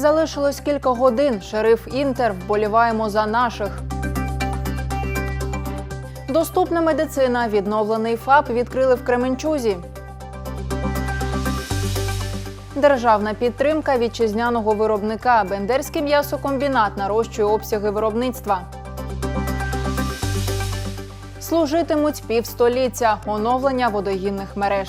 Залишилось кілька годин. Шериф Інтер. Вболіваємо за наших. Доступна медицина. Відновлений ФАП відкрили в Кременчузі. Державна підтримка вітчизняного виробника. Бендерський м'ясокомбінат нарощує обсяги виробництва. Служитимуть півстоліття оновлення водогінних мереж.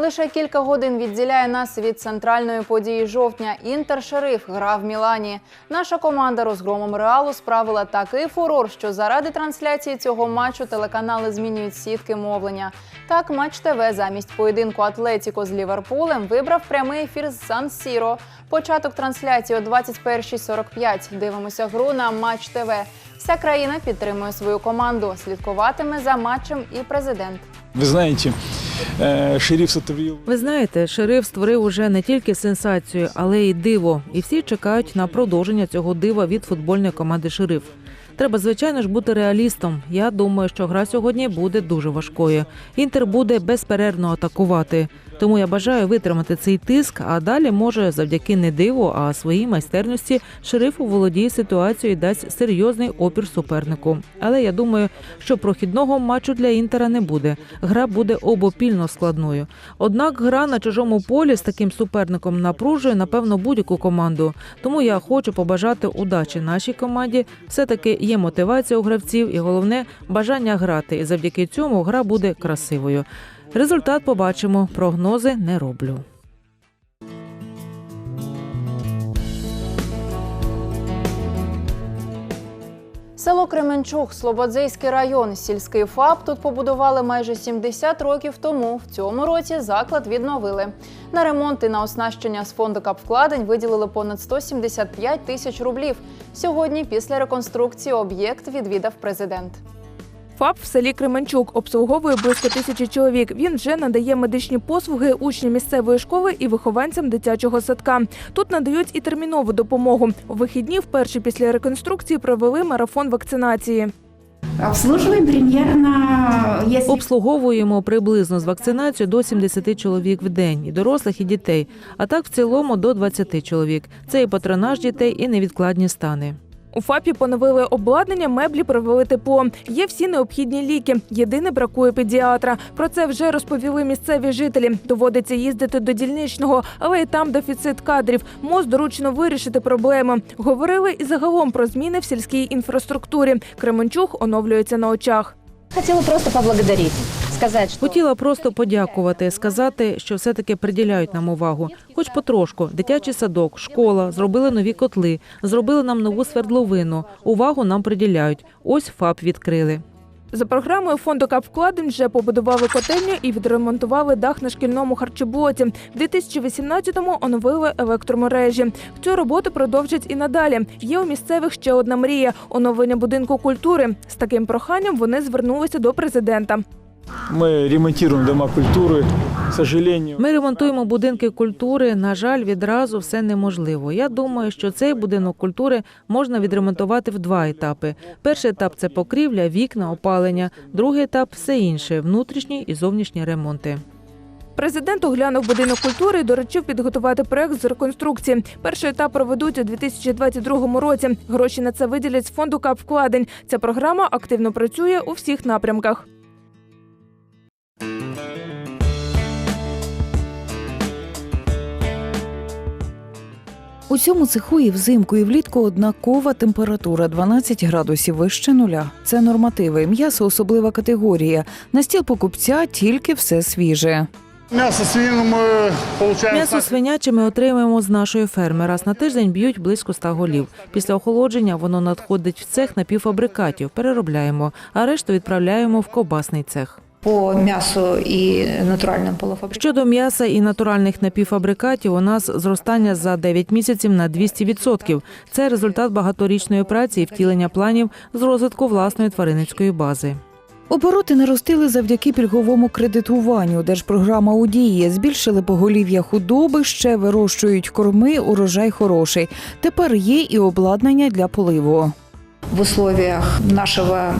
Лише кілька годин відділяє нас від центральної події жовтня. Інтер-шериф гра в Мілані. Наша команда розгромом реалу справила такий фурор, що заради трансляції цього матчу телеканали змінюють сітки мовлення. Так, матч ТВ замість поєдинку Атлетіко з Ліверпулем вибрав прямий ефір з Сан Сіро. Початок трансляції о 21.45. Дивимося гру на матч ТВ. Вся країна підтримує свою команду. Слідкуватиме за матчем і президент. Ви знаєте, е, шериф сотворив Ви знаєте, шериф створив уже не тільки сенсацію, але й диво. І всі чекають на продовження цього дива від футбольної команди Шериф. Треба, звичайно ж, бути реалістом. Я думаю, що гра сьогодні буде дуже важкою. Інтер буде безперервно атакувати. Тому я бажаю витримати цей тиск, а далі може завдяки не диву, а своїй майстерності шерифу володіє ситуацією і дасть серйозний опір супернику. Але я думаю, що прохідного матчу для інтера не буде. Гра буде обопільно складною. Однак гра на чужому полі з таким суперником напружує напевно будь-яку команду. Тому я хочу побажати удачі нашій команді. Все таки є мотивація у гравців, і головне бажання грати. І завдяки цьому гра буде красивою. Результат побачимо. Прогнози не роблю. Село Кременчук, Слободзейський район, сільський ФАП тут побудували майже 70 років тому. В цьому році заклад відновили. На ремонт і на оснащення з фонду капвкладень виділили понад 175 тисяч рублів. Сьогодні, після реконструкції, об'єкт відвідав президент. ФАП в селі Кременчук обслуговує близько тисячі чоловік. Він вже надає медичні послуги учням місцевої школи і вихованцям дитячого садка. Тут надають і термінову допомогу. У вихідні вперше після реконструкції провели марафон вакцинації. Обслуживаем примерно, если Обслуговуємо приблизно з вакцинацією до 70 чоловік в день, і дорослих, і дітей. А так в цілому до 20 чоловік. Це і патронаж дітей, і невідкладні стани. У ФАПі поновили обладнання, меблі провели тепло. Є всі необхідні ліки. Єдине бракує педіатра. Про це вже розповіли місцеві жителі. Доводиться їздити до дільничного, але і там дефіцит кадрів. МОЗ доручено вирішити проблему. Говорили і загалом про зміни в сільській інфраструктурі. Кременчуг оновлюється на очах. хотела просто поблагодарить, сказать, что Хотіла просто подякувати, сказати, що все-таки приділяють нам увагу, хоч потрошку. Дитячий садок, школа, зробили нові котли, зробили нам нову свердловину. Увагу нам приділяють. Ось ФАП відкрили. За програмою фонду капвкладень вже побудували котельню і відремонтували дах на шкільному харчоблоці. В 2018-му оновили електромережі. Цю роботу продовжать і надалі. Є у місцевих ще одна мрія оновлення будинку культури. З таким проханням вони звернулися до президента. Ми ремонтуємо дома культури. К сожалению, Ми ремонтуємо будинки культури. На жаль, відразу все неможливо. Я думаю, що цей будинок культури можна відремонтувати в два етапи. Перший етап це покрівля, вікна, опалення. Другий етап все інше внутрішні і зовнішні ремонти. Президент оглянув будинок культури і доручив підготувати проект з реконструкції. Перший етап проведуть у 2022 році. Гроші на це виділять з фонду капвкладень. Ця програма активно працює у всіх напрямках. У цьому цеху і взимку, і влітку однакова температура 12 градусів вище нуля. Це нормативи. М'ясо особлива категорія. На стіл покупця тільки все свіже. Мясо свинину мы получаем... М'ясо свиняче ми отримуємо з нашої ферми. Раз на тиждень б'ють близько 100 голів. Після охолодження воно надходить в цех напівфабрикатів, переробляємо, а решту відправляємо в ковбасний цех. По мясу и натуральным полуфабрикатам. Щодо м'яса і натуральних напівфабрикатів, у нас зростання за 9 місяців на 200%. Це результат багаторічної праці і втілення планів з розвитку власної тваринницької бази. Обороти наростили завдяки пільговому кредитуванню. Держпрограма у дії збільшили поголів'я худоби, ще вирощують корми, урожай хороший. Тепер є і обладнання для поливу. В условиях нашего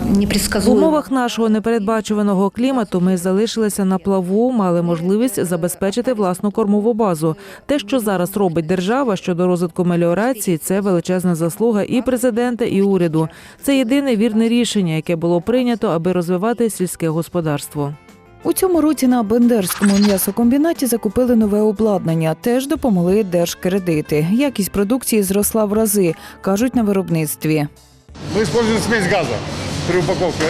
В умовах нашого непередбачуваного клімату ми залишилися на плаву, мали можливість забезпечити власну кормову базу. Те, що зараз робить держава щодо розвитку меліорації, це величезна заслуга і президента, і уряду. Це єдине вірне рішення, яке було прийнято, аби розвивати сільське господарство. У цьому році на Бендерському м'ясокомбінаті закупили нове обладнання. Теж допомогли держкредити. Якість продукції зросла в рази, кажуть на виробництві. Мы використовуємо смесь газу при упаковці.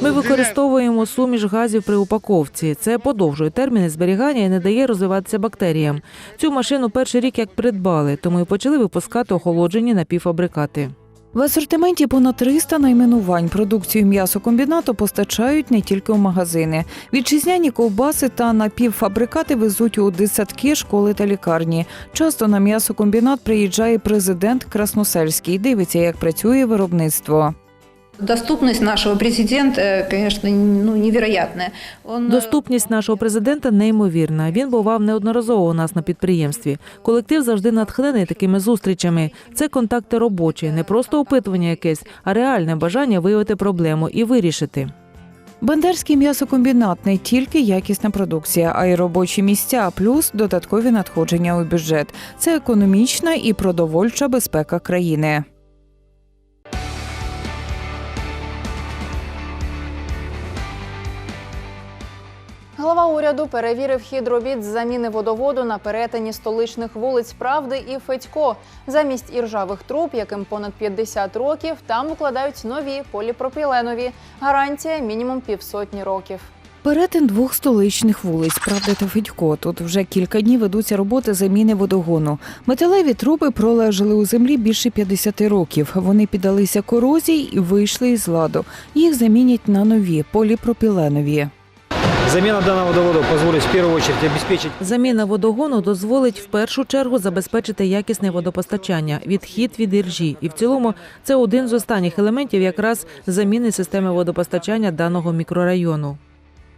Ми використовуємо суміш газів при упаковці. Це подовжує терміни зберігання і не дає розвиватися бактеріям. Цю машину перший рік як придбали, тому і почали випускати охолоджені напівфабрикати. В асортименті понад 300 найменувань. Продукцію м'ясокомбінату постачають не тільки в магазини. Вітчизняні ковбаси та напівфабрикати везуть у дитсадки, школи та лікарні. Часто на м'ясокомбінат приїжджає президент Красносельський. Дивиться, як працює виробництво. Доступность нашего президента, конечно, ну, невероятная. Он, э, Доступність нашого президента неймовірна. Він бував неодноразово у нас на підприємстві. Колектив завжди натхнений такими зустрічами. Це контакти робочі, не просто опитування якесь, а реальне бажання виявити проблему і вирішити. Бандерський м'ясокомбінат не тільки якісна продукція, а й робочі місця, плюс додаткові надходження у бюджет. Це економічна і продовольча безпека країни. Глава уряду перевірив хід робіт з заміни водоводу на перетині столичних вулиць Правди і Федько. Замість іржавих труб, яким понад 50 років, там укладають нові поліпропіленові. Гарантія мінімум півсотні років. Перетин двох столичних вулиць Правда та Федько. Тут вже кілька днів ведуться роботи заміни водогону. Металеві труби пролежали у землі більше 50 років. Вони піддалися корозії і вийшли із ладу. Їх замінять на нові поліпропіленові. Замена даного доводу дозволить в першу чергу обеспечить Заміна водогону дозволить в першу чергу забезпечити якісне водопостачання, відхід від іржі. І в цілому це один з останніх елементів якраз заміни системи водопостачання даного мікрорайону.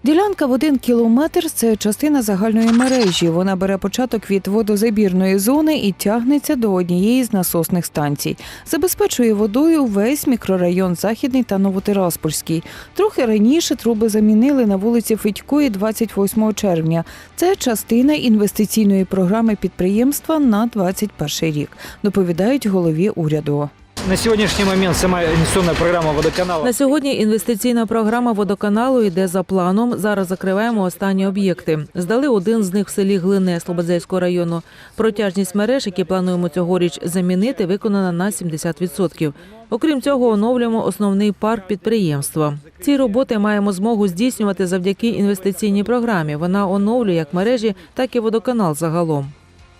Ділянка в один кілометр це частина загальної мережі. Вона бере початок від водозабірної зони і тягнеться до однієї з насосних станцій. Забезпечує водою весь мікрорайон Західний та Новотираспольський. Трохи раніше труби замінили на вулиці Федької 28 червня. Це частина інвестиційної програми підприємства на 21 рік. Доповідають голові уряду. На сегодняшний момент сама инвестиционная программа водоканала На сьогодні інвестиційна програма водоканалу йде за планом. Зараз закриваємо останні об'єкти. Здали один з них в селі Глине Слободзейського району. Протяжність мереж, які плануємо цьогоріч замінити, виконана на 70%. Окрім цього, оновлюємо основний парк підприємства. Ці роботи маємо змогу здійснювати завдяки інвестиційній програмі. Вона оновлює як мережі, так і водоканал загалом.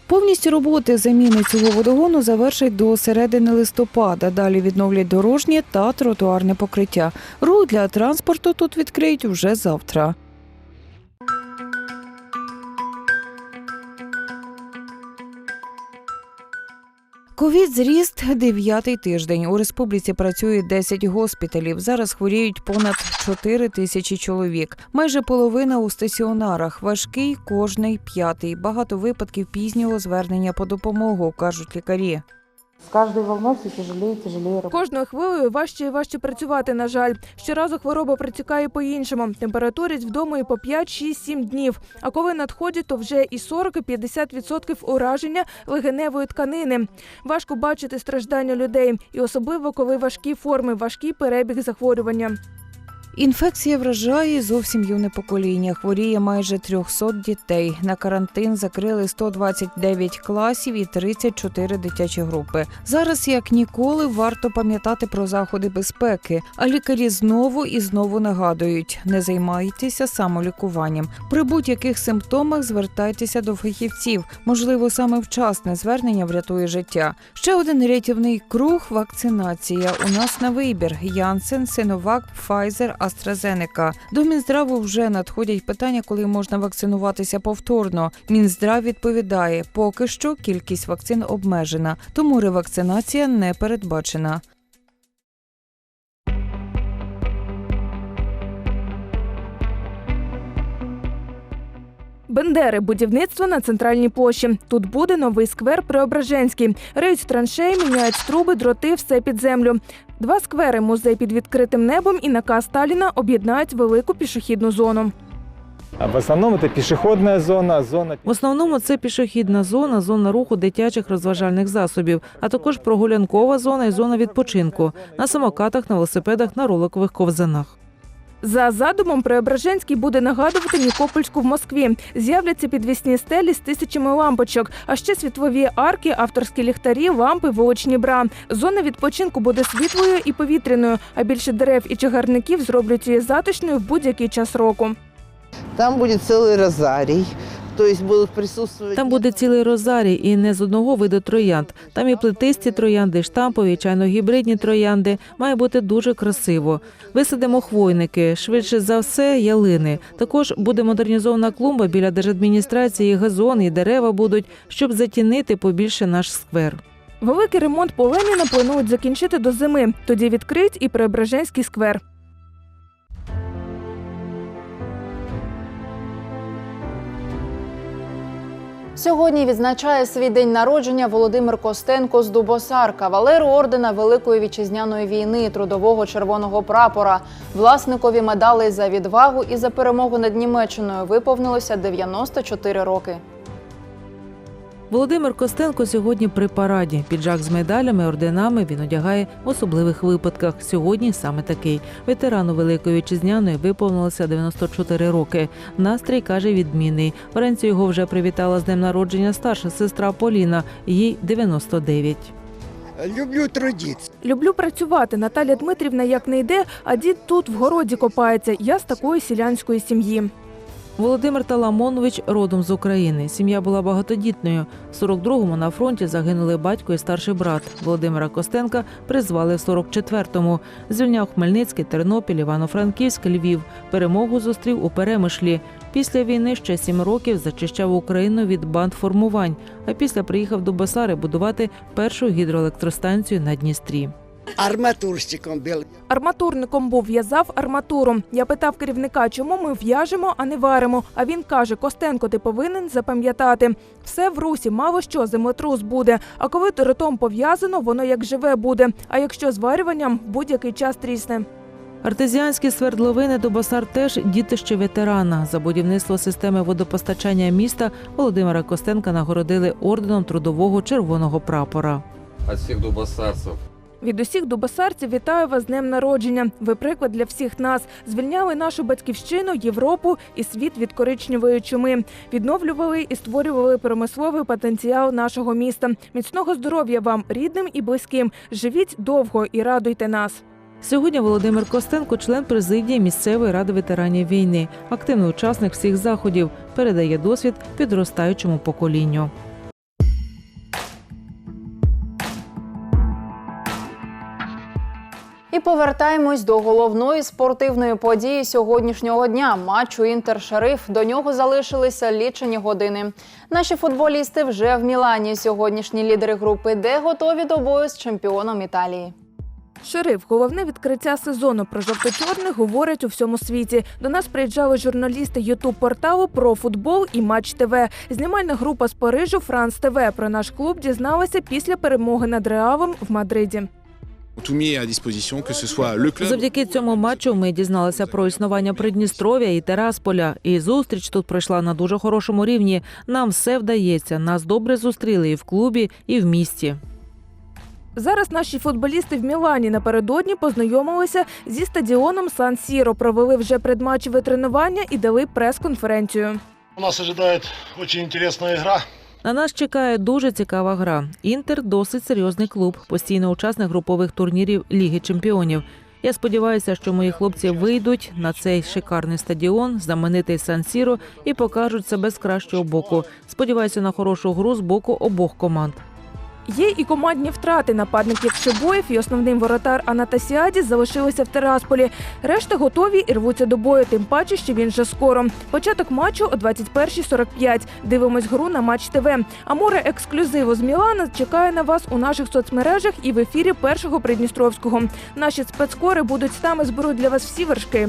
Повністю роботи заміни цього водогону завершать до середини листопада. Далі відновлять дорожнє та тротуарне покриття. Рух для транспорту тут відкриють вже завтра. Ковід зріст дев'ятий тиждень. У республіці працює 10 госпіталів. Зараз хворіють понад 4 тисячі чоловік. Майже половина у стаціонарах. Важкий кожний п'ятий. Багато випадків пізнього звернення по допомогу, кажуть лікарі. С кожною волною все тяжелее і тяжелее. Кожною хвилею важче і важче працювати, на жаль. Щоразу хвороба протікає по-іншому. Температурять вдома і по 5, 6, 7 днів. А коли надходять, то вже і 40, і 50% ураження легеневої тканини. Важко бачити страждання людей, і особливо коли важкі форми, важкий перебіг захворювання. Інфекція вражає зовсім юне покоління. Хворіє майже 300 дітей. На карантин закрили 129 класів і 34 дитячі групи. Зараз як ніколи варто пам'ятати про заходи безпеки. А лікарі знову і знову нагадують: не займайтеся самолікуванням. При будь-яких симптомах звертайтеся до фахівців. Можливо, саме вчасне звернення врятує життя. Ще один рятівний круг вакцинація. У нас на вибір: Янсен, Синовак, Pfizer, AstraZeneca. До Мінздраву вже надходять питання, коли можна вакцинуватися повторно. Мінздрав відповідає, поки що кількість вакцин обмежена, тому ревакцинація не передбачена. Бендери будівництво на центральній площі. Тут буде новий сквер Преображенський. Риють траншеї, міняють труби, дроти, все під землю. Два сквери, музей під відкритим небом і наказ Сталіна об'єднають велику пішохідну зону. В основном это пешеходная зона, зона В основному це пішохідна зона, зона руху дитячих розважальних засобів, а також прогулянкова зона і зона відпочинку на самокатах, на велосипедах, на роликових ковзанах. За задумом Преображенський буде нагадувати Нікопольську в Москві. З'являться підвісні стелі з тисячами лампочок, а ще світлові арки, авторські ліхтарі, лампи, вуличні бра. Зона відпочинку буде світлою і повітряною, а більше дерев і чагарників зроблять її затишною в будь-який час року. Там буде цілий розарий, то есть будут присутствовать... Там буде цілий розарій і не з одного виду троянд. Там і плетисті троянди, і штампові, і чайно-гібридні троянди. Має бути дуже красиво. Висадимо хвойники, швидше за все, ялини. Також буде модернізована клумба біля держадміністрації, газон, і дерева будуть, щоб затінити побільше наш сквер. Великий ремонт по Леніна планують закінчити до зими. Тоді відкриють і Преображенський сквер. Сьогодні відзначає свій день народження Володимир Костенко з Дубосар, кавалер ордена Великої вітчизняної війни, трудового червоного прапора, власникові медалей за відвагу і за перемогу над Німеччиною виповнилося 94 роки. Володимир Костенко сьогодні при параді. Піджак з медалями, орденами він одягає в особливих випадках. Сьогодні саме такий. Ветерану Великої Вітчизняної виповнилося 94 роки. Настрій каже відмінний. Вранці його вже привітала з днем народження старша сестра Поліна. Їй 99. Люблю трудиться. Люблю працювати. Наталя Дмитрівна як не йде, а дід тут в городі копається. Я з такої селянської сім'ї. Володимир Таламонович родом з України. Сім'я була багатодітною. В 42-му на фронті загинули батько і старший брат. Володимира Костенка призвали в 44-му. Звільняв Хмельницький, Тернопіль, Івано-Франківськ, Львів. Перемогу зустрів у Перемишлі. Після війни ще сім років зачищав Україну від бандформувань. А після приїхав до Басари будувати першу гідроелектростанцію на Дністрі. Арматурщиком был. Арматурником був в'язав арматуру. Я питав керівника, чому ми в'яжемо, а не варимо. А він каже: Костенко, ти повинен запам'ятати. Все в русі, мало що, землетрус буде. А коли торотом пов'язано, воно як живе буде. А якщо зварюванням, будь-який час трісне. Артезіанські свердловини Дубосар теж дітище ветерана. За будівництво системи водопостачання міста Володимира Костенка нагородили орденом трудового червоного прапора. От всех дубосарцев Від усіх дубосарців вітаю вас з днем народження. Ви приклад для всіх нас. Звільняли нашу батьківщину, Європу і світ від коричневої чуми. Відновлювали і створювали промисловий потенціал нашого міста. Міцного здоров'я вам, рідним і близьким. Живіть довго і радуйте нас. Сьогодні Володимир Костенко, член президії місцевої ради ветеранів війни, активний учасник всіх заходів, передає досвід підростаючому поколінню. І повертаємось до головної спортивної події сьогоднішнього дня матчу Інтер-Шериф. До нього залишилися лічені години. Наші футболісти вже в Мілані. Сьогоднішні лідери групи Д готові до бою з чемпіоном Італії. Шериф, головне відкриття сезону про жовто-чорних говорять у всьому світі. До нас приїжджали журналісти Ютуб порталу про футбол і Матч ТВ. Знімальна група з Парижу Франс ТВ про наш клуб дізналася після перемоги над Реалом в Мадриді. Завдяки цьому матчу ми дізналися про існування Придністров'я і Терасполя. І зустріч тут пройшла на дуже хорошому рівні. Нам все вдається. Нас добре зустріли і в клубі, і в місті. Зараз наші футболісти в Мілані напередодні познайомилися зі стадіоном Сан Сіро, провели вже предматчеве тренування і дали прес-конференцію. У нас ожидает очень интересная игра. На нас чекає дуже цікава гра. Інтер досить серйозний клуб, постійний учасник групових турнірів Ліги Чемпіонів. Я сподіваюся, що мої хлопці вийдуть на цей шикарний стадіон, знаменитий Сан-Сіро, і покажуть себе з кращого боку. Сподіваюся на хорошу гру з боку обох команд. Є і командні втрати. Нападник Якшебоєв і основний воротар Анатасіаді залишилися в Терасполі. Решта готові і рвуться до бою, тим паче, що він вже скоро. Початок матчу о 21.45. Дивимось гру на матч ТВ. А море ексклюзиву з Мілана чекає на вас у наших соцмережах і в ефірі першого Придністровського. Наші спецкори будуть там і зберуть для вас всі вершки.